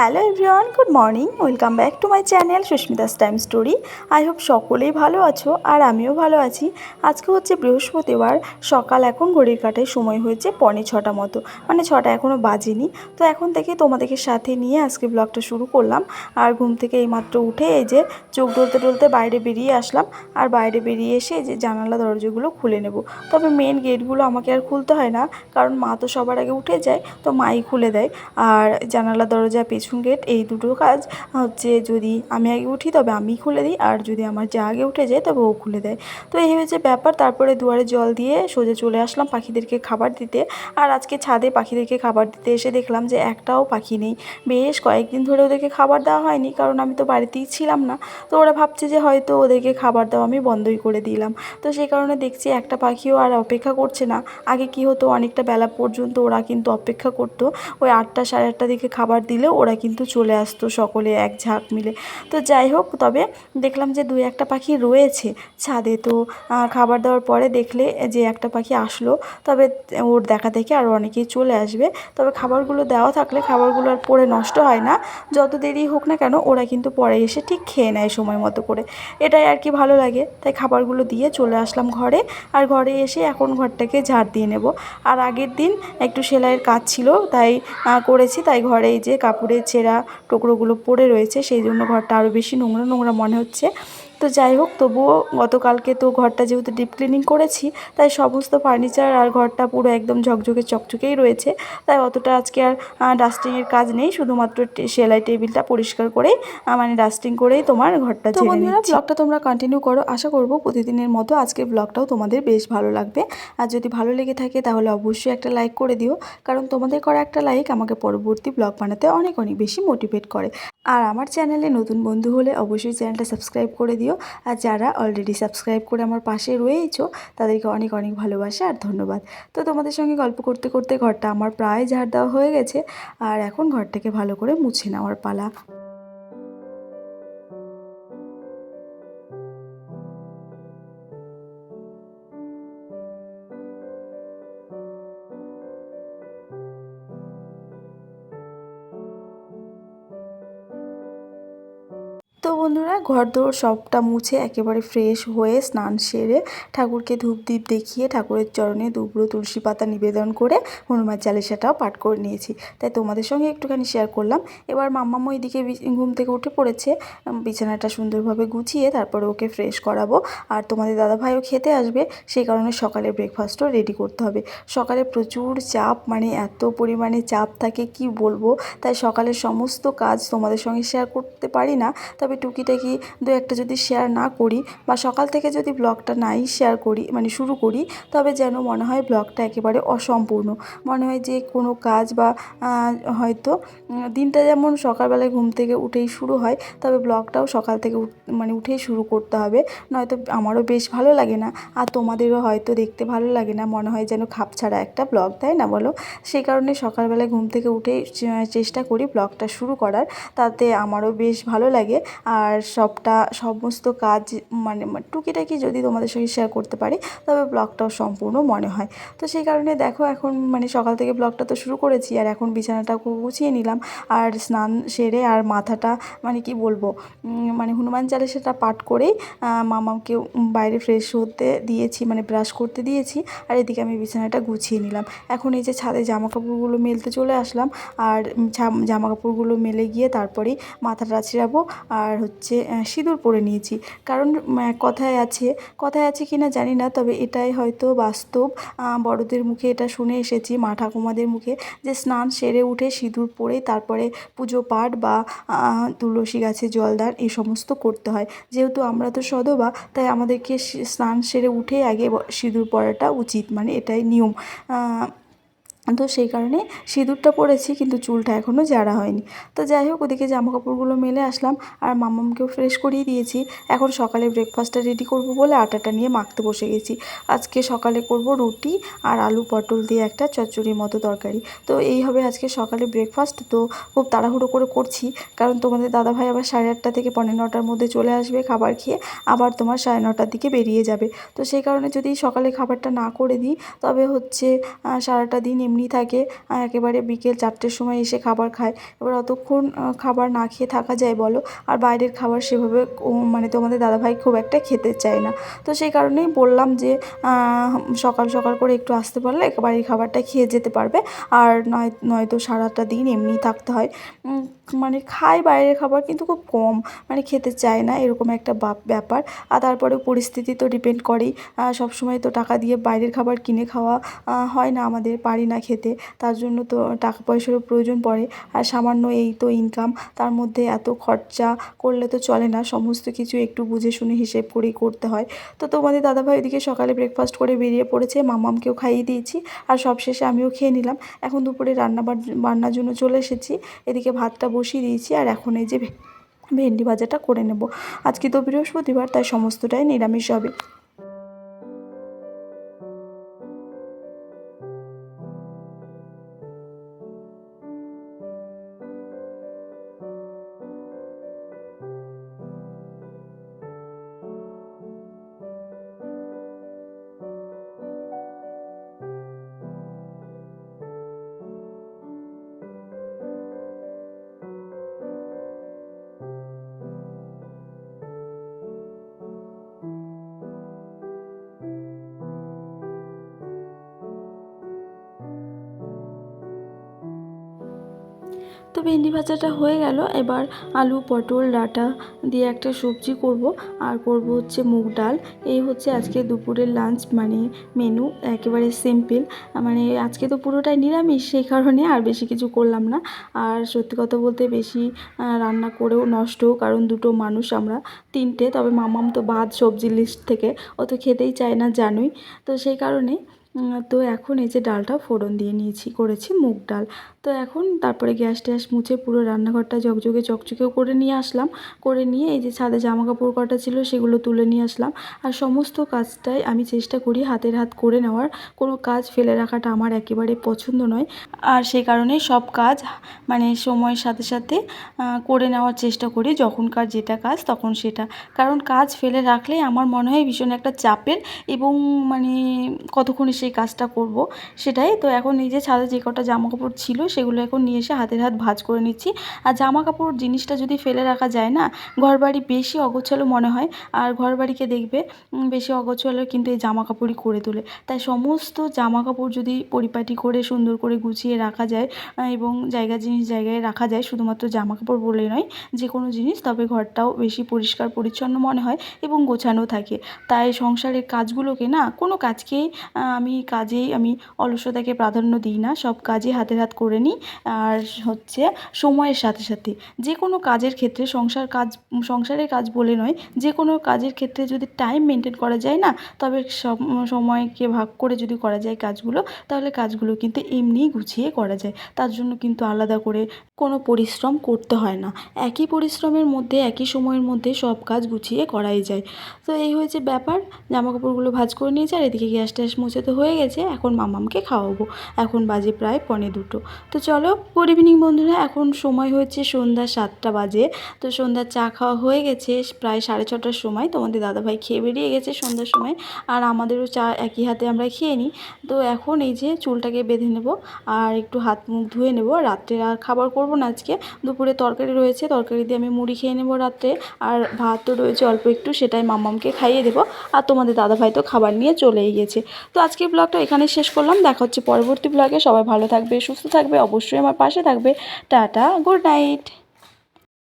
Hello everyone, good morning. Welcome back to my channel Susmita's time story. I hope সকলেই ভালো আছো আর আমিও ভালো আছি। আজকে হচ্ছে বৃহস্পতিবার, সকাল এখন ঘড়ির কাটায়, সময় হয়েছে পনে ছটা মতো। মানে ছটা এখনও বাজেনি। তো এখন থেকে তোমাদেরকে সাথে নিয়ে আজকে ব্লগটা শুরু করলাম। আর ঘুম থেকে এইমাত্র উঠে এই যে চোখ ডলতে ডলতে বাইরে বেরিয়ে আসলাম। আর বাইরে বেরিয়ে এসে যে জানালা দরজাগুলো খুলে নেব। তবে মেন গেটগুলো আমাকে আর খুলতে হয় না। কারণ মা তো সবার আগে উঠে যায়, তো মাই খুলে দেয়। আর জানালা দরজা, পেছন গেট, এই দুটো কাজ, হচ্ছে যদি আমি আগে উঠি তবে আমি খুলে দিই, আর যদি আমার যা আগে উঠে যায় তবে ও খুলে দেয়। তো এই হয়েছে ব্যাপার, তারপরে দুয়ারে জল দিয়ে সোজা চলে আসলাম পাখিদেরকে খাবার দিতে। আর আজকে ছাদে পাখিদেরকে খাবার দিতে এসে দেখলাম যে একটাও পাখি নেই। বেশ কয়েকদিন ধরে ওদেরকে খাবার দেওয়া হয়নি, কারণ আমি তো বাড়িতেই ছিলাম না। তো ওরা ভাবছে যে হয়তো ওদেরকে খাবার দেওয়া আমি বন্ধই করে দিলাম। তো সেই কারণে দেখছি একটা পাখিও আর অপেক্ষা করছে না। আগে কি হতো, অনেকটা বেলা পর্যন্ত ওরা কিন্তু অপেক্ষা করতো। ওই আটটা সাড়ে আটটা দিকে খাবার দিলে ওরা কিন্তু চলে আসতো সকলে এক ঝাঁক মিলে। তো যাই হোক, তবে দেখলাম যে দুই একটা পাখি রয়েছে ছাদে। তো খাবার দেওয়ার পরে দেখলে যে একটা পাখি আসলো, তবে ওর দেখা দেখে আরও অনেকেই চলে আসবে। তবে খাবারগুলো দেওয়া থাকলে খাবারগুলো আর পরে নষ্ট হয় না। যত দেরি হোক না কেন, ওরা কিন্তু পরে এসে ঠিক খেয়ে নেয় সময় মতো করে। এটাই আর কি ভালো লাগে। তাই খাবারগুলো দিয়ে চলে আসলাম ঘরে। আর ঘরে এসে এখন ঘরটাকে ঝাড় দিয়ে নেব। আর আগের দিন একটু সেলাইয়ের কাজ ছিল, তাই করেছি। তাই ঘরে যে কাপড়ের ছেঁড়া টুকরোগুলো পড়ে রয়েছে সেই জন্য ঘরটা আরও বেশি নোংরা নোংরা মনে হচ্ছে। তো যাই হোক তবুও গতকালকে তো ঘরটা যেহেতু ডিপ ক্লিনিং করেছি তাই সমস্ত ফার্নিচার আর ঘরটা পুরো একদম ঝকঝকে চকচকেই রয়েছে। তাই অতটা আজকে আর ডাস্টিংয়ের কাজ নেই শুধুমাত্র সেলাই টেবিলটা পরিষ্কার করেই আহ, মানে ডাস্টিং করেই তোমার ঘরটা তো বন্ধুরা, ব্লগটা তোমরা কন্টিনিউ করো আশা করব প্রতিদিনের মতো আজকের ব্লগটাও তোমাদের বেশ ভালো লাগবে। আর যদি ভালো লেগে থাকে তাহলে অবশ্যই একটা লাইক করে দিও কারণ তোমাদের করা একটা লাইক আমাকে পরবর্তী ব্লগ বানাতে অনেক অনেক বেশি মোটিভেট করে। আর আমার চ্যানেলে নতুন বন্ধু হলে অবশ্যই চ্যানেলটা সাবস্ক্রাইব করে দিও। আর যারা অলরেডি সাবস্ক্রাইব করে আমার পাশে রয়েইছো, তাদেরকে অনেক অনেক ভালোবাসা আর ধন্যবাদ। তো তোমাদের সঙ্গে গল্প করতে করতে ঘরটা আমার প্রায় ঝাড় দেওয়া হয়ে গেছে। আর এখন ঘরটাকে ভালো করে মুছে নেওয়ার পালা। তো বন্ধুরা ঘর দৌড় সবটা মুছে একেবারে ফ্রেশ হয়ে স্নান সেরে ঠাকুরকে ধূপ দ্বীপ দেখিয়ে ঠাকুরের চরণে দুবড়ো তুলসী পাতা নিবেদন করে হনুমান চালিশাটাও পাঠ করে নিয়েছি। তাই তোমাদের সঙ্গে একটুখানি শেয়ার করলাম। এবার মাম্মাম ওইদিকে বি- ঘুম থেকে উঠে পড়েছে। বিছানাটা সুন্দরভাবে গুছিয়ে তারপরে ওকে ফ্রেশ করাবো। আর তোমাদের দাদাভাইও খেতে আসবে, সেই কারণে সকালে ব্রেকফাস্টও রেডি করতে হবে। সকালে প্রচুর চাপ মানে এত পরিমাণে চাপ থাকে, কি বলব? তাই সকালের সমস্ত কাজ তোমাদের সঙ্গে শেয়ার করতে পারি না। তবে টুকিটাকি দু একটা যদি শেয়ার না করি বা সকাল থেকে যদি ব্লগটা নাই শেয়ার করি মানে শুরু করি, তবে যেন মনে হয় ব্লগটা একেবারে অসম্পূর্ণ। মনে হয় যে কোনো কাজ বা হয়তো দিনটা যেমন সকালবেলায় ঘুম থেকে উঠেই শুরু হয়, তবে ব্লগটাও সকাল থেকে মানে উঠেই শুরু করতে হবে। নয়তো আমারও বেশ ভালো লাগে না, আর তোমাদেরও হয়তো দেখতে ভালো লাগে না, মনে হয় যেন খাপ ছাড়া একটা ব্লগ তাই না বলো? সেই কারণে সকালবেলায় ঘুম থেকে উঠেই চেষ্টা করি ব্লগটা শুরু করার, তাতে আমারও বেশ ভালো লাগে। আর সবটা, সমস্ত কাজ মানে টুকিটাকি যদি তোমাদের সঙ্গে শেয়ার করতে পারি, তবে ব্লগটাও সম্পূর্ণ মনে হয়। তো সেই কারণে দেখো এখন মানে সকাল থেকে ব্লগটা তো শুরু করেছি, আর এখন বিছানাটা গুছিয়ে নিলাম। আর স্নান সেরে আর মাথাটা মানে কি বলব মানে হনুমান চালিশাটা পাঠ করেই মামাকে বাইরে ফ্রেশ হতে দিয়েছি মানে ব্রাশ করতে দিয়েছি, আর এদিকে আমি বিছানাটা গুছিয়ে নিলাম। এখন এই যে ছাদে জামা কাপড়গুলো মেলতে চলে আসলাম, আর জামা কাপড়গুলো মেলে গিয়ে তারপরেই মাথাটা ছিঁড়াবো, আর হচ্ছে সিঁদুর পরে নিয়েছি। কারণ কথায় আছে কথায় আছে কি না জানি না, তবে এটাই হয়তো বাস্তব। বড়দের মুখে এটা শুনে এসেছি, মা ঠাকুমাদের মুখে, যে স্নান সেরে উঠে সিঁদুর পরেই তারপরে পুজো পাঠ বা তুলসী গাছে জলদান এই সমস্ত করতে হয়। যেহেতু আমরা তো সধবা তাই আমাদেরকে স্নান সেরে উঠেই আগে সিঁদুর পরাটা উচিত মানে এটাই নিয়ম। তো সেই কারণে সিঁদুরটা পরেছি, কিন্তু চুলটা এখনও জারা হয়নি। তো যাই হোক, ওদিকে জামা কাপড়গুলো মেলে আসলাম আর মামামকেও ফ্রেশ করিয়ে দিয়েছি। এখন সকালে ব্রেকফাস্টটা রেডি করব বলে আটাটা নিয়ে মাখতে বসে গেছি। আজকে সকালে করব রুটি আর আলু পটল দিয়ে একটা চচ্চড়ির মতো তরকারি। তো এই হবে আজকে সকালে ব্রেকফাস্ট তো খুব তাড়াহুড়ো করে করছি। কারণ তোমাদের দাদাভাই আবার সাড়ে আটটা থেকে পনেরো নটার মধ্যে চলে আসবে খাবার খেয়ে, আবার তোমার সাড়ে নটার দিকে বেরিয়ে যাবে। তো সেই কারণে যদি সকালে খাবারটা না করে দিই, তবে হচ্ছে সারাটা দিন এমনি এমনি থাকে একেবারে বিকেল চারটের সময় এসে খাবার খায়। এবার অতক্ষণ খাবার না খেয়ে থাকা যায় বলো? আর বাইরের খাবার সেভাবে মানে তোমাদের দাদাভাই খুব একটা খেতে চায় না। তো সেই কারণেই বললাম যে সকাল সকাল করে একটু আসতে পারলে বাড়ির খাবারটা খেয়ে যেতে পারবে। আর নয়, নয়তো সারাটা দিন এমনিই থাকতে হয়। মানে খায় বাইরের খাবার কিন্তু খুব কম মানে খেতে চায় না, এরকম একটা ব্যাপার। আর তারপরে পরিস্থিতি তো ডিপেন্ড করেই। সবসময় তো টাকা দিয়ে বাইরের খাবার কিনে খাওয়া হয় না আমাদের, পারি না খেতে। তার জন্য তো টাকা পয়সারও প্রয়োজন পড়ে। আর সামান্য এই তো ইনকাম তার মধ্যে এত খরচা করলে তো চলে না। সমস্ত কিছু একটু বুঝে শুনে হিসেব করেই করতে হয়। তো তোমাদের দাদাভাই ওইদিকে সকালে ব্রেকফাস্ট করে বেরিয়ে পড়েছে। মামামকেও খাইয়ে দিয়েছি। আর সবশেষে আমিও খেয়ে নিলাম। এখন দুপুরে রান্না বান- বান্নার জন্য চলে এসেছি। এদিকে ভাতটা বসিয়ে দিয়েছি। আর এখন এই যে ভেন্ডি ভাজাটা করে নেব। আজকে তো বৃহস্পতিবার, তাই সমস্তটাই নিরামিষ হবে। তো ভেন্ডি ভাজাটা হয়ে গেল। এবার আলু, পটল, ডাঁটা দিয়ে একটা সবজি করব। আর করব হচ্ছে মুগ ডাল। এই হচ্ছে আজকে দুপুরের লাঞ্চ মানে মেনু একেবারে সিম্পল মানে আজকে তো পুরোটাই নিরামিষ, সেই কারণে আর বেশি কিছু করলাম না। আর সত্যি কথা বলতে বেশি রান্না করেও নষ্ট, কারণ দুটো মানুষ আমরা তিনটে। তবে মামাম তো ভাত, সবজি লিস্ট থেকে। অত খেতেই চায় না, জানোই। তো সেই কারণে তো এখন এই যে ডালটা ফোড়ন দিয়ে নিয়েছি, করেছি মুগ ডাল। তো এখন তারপরে গ্যাস ট্যাস মুছে পুরো রান্নাঘরটা ঝকঝকে চকচকেও করে নিয়ে আসলাম। করে নিয়ে এই যে ছাদে জামা কাপড় কটা ছিল সেগুলো তুলে নিয়ে আসলাম। আর সমস্ত কাজটাই আমি চেষ্টা করি হাতের হাত করে নেওয়ার। কোনো কাজ ফেলে রাখাটা আমার একেবারে পছন্দ নয়। আর সেই কারণে সব কাজ মানে সময়ের সাথে সাথে করে নেওয়ার চেষ্টা করি। যখনকার যেটা কাজ তখন সেটা। কারণ কাজ ফেলে রাখলে আমার মনে হয় ভীষণ একটা চাপের এবং মানে কতক্ষণে সেই কাজটা করব সেটাই। তো এখন এই যে ছাদে যে কটা জামা কাপড় ছিল সেগুলো এখন নিয়ে এসে হাতের হাত ভাজ করে নিচ্ছি। আর জামা কাপড় জিনিসটা যদি ফেলে রাখা যায় না ঘরবাড়ি বেশি অগোছালো মনে হয়। আর ঘরবাড়িকে দেখবে বেশি অগোছালো কিন্তু এই জামা কাপড়ই করে তোলে। তাই সমস্ত জামা কাপড় যদি পরিপাটি করে সুন্দর করে গুছিয়ে রাখা যায় এবং জায়গা জিনিস জায়গায় রাখা যায় শুধুমাত্র জামা কাপড় বলে নয় যে কোনো জিনিস তবে ঘরটাও বেশি পরিষ্কার পরিচ্ছন্ন মনে হয় এবং গোছানো থাকে। তাই সংসারের কাজগুলোকে না কোনো কাজকেই আহ, আমি কাজেই, আমি অলসতাকে প্রাধান্য দিই না, সব কাজই হাতের হাত করে নিই। আর হচ্ছে সময়ের সাথে সাথে, যে কোনো কাজের ক্ষেত্রে সংসার কাজ, সংসারের কাজ বলে নয়, যে কোনো কাজের ক্ষেত্রে যদি টাইম মেনটেন করা যায় না, তবে সব সময়কে ভাগ করে যদি করা যায় কাজগুলো, তাহলে কাজগুলো কিন্তু এমনিই গুছিয়ে করা যায়। তার জন্য কিন্তু আলাদা করে কোনো পরিশ্রম করতে হয় না। একই পরিশ্রমের মধ্যে, একই সময়ের মধ্যে সব কাজ গুছিয়ে করাই যায়। তো এই হয়েছে ব্যাপার। জামা কাপড়গুলো ভাঁজ করে নিয়েছে, আর এদিকে গ্যাস ট্যাস মুছে তো হয়ে গেছে, এখন মামামকে খাওয়াবো। এখন বাজে প্রায় পনে দুটো। তো চলো, গুড ইভিনিং বন্ধুরা, এখন সময় হচ্ছে সন্ধ্যা সাতটা বাজে। তো সন্ধ্যার চা খাওয়া হয়ে গেছে, প্রায় সাড়ে ছটার সময়। তোমাদের দাদাভাই খেয়ে বেরিয়ে গেছে সন্ধ্যার সময়। আর আমাদেরও চা একই হাতে আমরা খেয়ে নিই। তো এখন এই যে চুলটাকে বেঁধে নেব, আর একটু হাত মুখ ধুয়ে নেব। রাত্রে আর খাবার করব না আজকে। দুপুরে তরকারি রয়েছে, তরকারি দিয়ে আমি মুড়ি খেয়ে নেব রাত্রে। আর ভাত তো রয়েছে অল্প একটু, সেটাই মাম্মামকে খাইয়ে দেবো। আর তোমাদের দাদাভাই তো খাবার নিয়ে চলেই গেছে। তো আজকের ব্লগটা এখানে শেষ করলাম। দেখা হচ্ছে পরবর্তী ব্লগে সবাই ভালো থাকবে, সুস্থ থাকবে, অবশ্যই আমার পাশে থাকবে। Tata good night